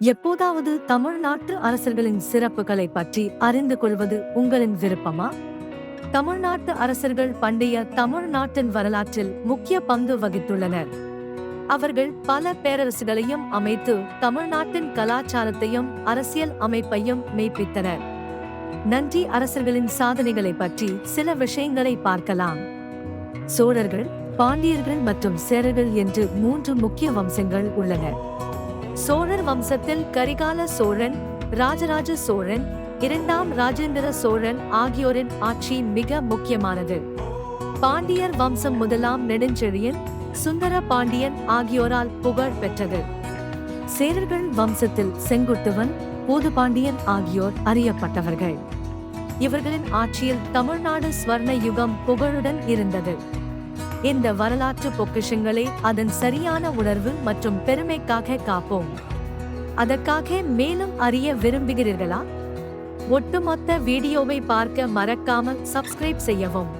எப்போதாவது தமிழ்நாட்டு அரசர்களின் சிறப்புகளை பற்றி அறிந்து கொள்வது உங்களின் விருப்பமா? தமிழ்நாட்டு அரசர்கள் பண்டைய தமிழ்நாட்டின் வரலாற்றில் முக்கிய பங்கு வகித்துள்ளனர். அவர்கள் பல பேரரசுகளையும் அமைத்து தமிழ்நாட்டின் கலாச்சாரத்தையும் அரசியல் அமைப்பையும் மெய்ப்பித்தனர். நன்றி அரசர்களின் சாதனைகளை பற்றி சில விஷயங்களை பார்க்கலாம். சோழர்கள் பாண்டியர்கள் மற்றும் சேரர்கள் என்று மூன்று முக்கிய வம்சங்கள் உள்ளன. சோழர் வம்சத்தில் கரிகால சோழன் ராஜராஜ சோழன் இரண்டாம் ராஜேந்திர சோழன் ஆகியோரின் ஆட்சி மிக முக்கியமானது. பாண்டியர் வம்சம் முதலாம் நெடுஞ்செழியன் சுந்தர பாண்டியன் ஆகியோரால் புகழ் பெற்றது. சேரர்கள் வம்சத்தில் செங்குட்டுவன் பூதுபாண்டியன் ஆகியோர் அறியப்பட்டவர்கள். இவர்களின் ஆட்சியில் தமிழ்நாடு ஸ்வர்ண யுகம் புகழுடன் இருந்தது. இந்த வரலாற்று பொக்கிஷங்களை அதன் சரியான உணர்வு மற்றும் பெருமைக்காக காப்போம். அதற்காக மேலும் அறிய விரும்புகிறீர்களா? ஒட்டுமொத்த வீடியோவை பார்க்க மறக்காமல் சப்ஸ்கிரைப் செய்யவும்.